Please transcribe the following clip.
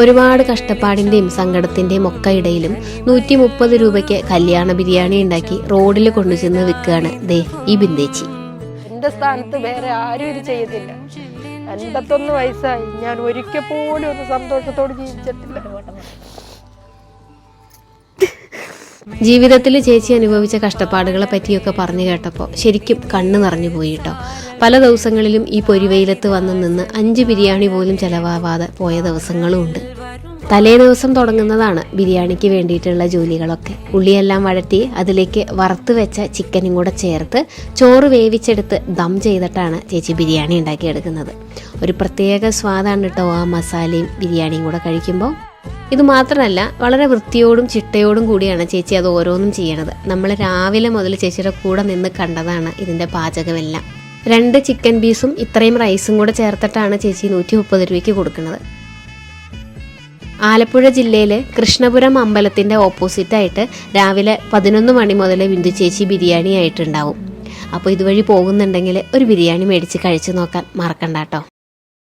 ഒരുപാട് കഷ്ടപ്പാടിന്റെയും സങ്കടത്തിന്റെയും ഒക്കെ ഇടയിലും നൂറ്റി മുപ്പത് രൂപയ്ക്ക് കല്യാണ ബിരിയാണി ഉണ്ടാക്കി റോഡിൽ കൊണ്ടുചെന്ന് വിൽക്കുകയാണ് ദേ ഈ ബിന്ദേച്ചി. എന്റെ സ്ഥാനത്ത് വേറെ ആരും ഇത് ചെയ്യത്തില്ല എൺപത്തൊന്ന് വയസ്സായി. ഞാൻ ഒരിക്കൽ പോലും ഒന്ന് സന്തോഷത്തോട് ജീവിച്ചിട്ടില്ല. ജീവിതത്തിൽ ചേച്ചി അനുഭവിച്ച കഷ്ടപ്പാടുകളെ പറ്റിയൊക്കെ പറഞ്ഞു കേട്ടപ്പോൾ ശരിക്കും കണ്ണ് നിറഞ്ഞു പോയി കേട്ടോ പല ദിവസങ്ങളിലും ഈ പൊരിവെയിലത്ത് വന്ന് നിന്ന് അഞ്ച് ബിരിയാണി പോലും ചെലവാവാതെ പോയ ദിവസങ്ങളും ഉണ്ട്. തലേ ദിവസം തുടങ്ങുന്നതാണ് ബിരിയാണിക്ക് വേണ്ടിയിട്ടുള്ള ജോലികളൊക്കെ. ഉള്ളിയെല്ലാം വഴറ്റി അതിലേക്ക് വറുത്ത് വെച്ച ചിക്കനും കൂടെ ചേർത്ത് ചോറ് വേവിച്ചെടുത്ത് ദം ചെയ്തിട്ടാണ് ചേച്ചി ബിരിയാണി ഉണ്ടാക്കിയെടുക്കുന്നത്. ഒരു പ്രത്യേക സ്വാദാണ് കേട്ടോ ആ മസാലയും ബിരിയാണിയും കൂടെ കഴിക്കുമ്പോൾ ഇത് മാത്രമല്ല വളരെ വൃത്തിയോടും ചിട്ടയോടും കൂടിയാണ് ചേച്ചി അത് ഓരോന്നും ചെയ്യണത്. നമ്മൾ രാവിലെ മുതൽ ചേച്ചിയുടെ കൂടെ നിന്ന് കണ്ടതാണ് ഇതിന്റെ പാചകമെല്ലാം. രണ്ട് ചിക്കൻ പീസും ഇത്രയും റൈസും കൂടെ ചേർത്തിട്ടാണ് ചേച്ചി നൂറ്റി മുപ്പത് രൂപയ്ക്ക് കൊടുക്കുന്നത്. ആലപ്പുഴ ജില്ലയിലെ കൃഷ്ണപുരം അമ്പലത്തിന്റെ ഓപ്പോസിറ്റായിട്ട് രാവിലെ പതിനൊന്ന് മണി മുതൽ ബിന്ദു ചേച്ചി ബിരിയാണി ആയിട്ടുണ്ടാവും. അപ്പോൾ ഇതുവഴി പോകുന്നുണ്ടെങ്കിൽ ഒരു ബിരിയാണി മേടിച്ച് കഴിച്ചു നോക്കാൻ മറക്കണ്ട കേട്ടോ.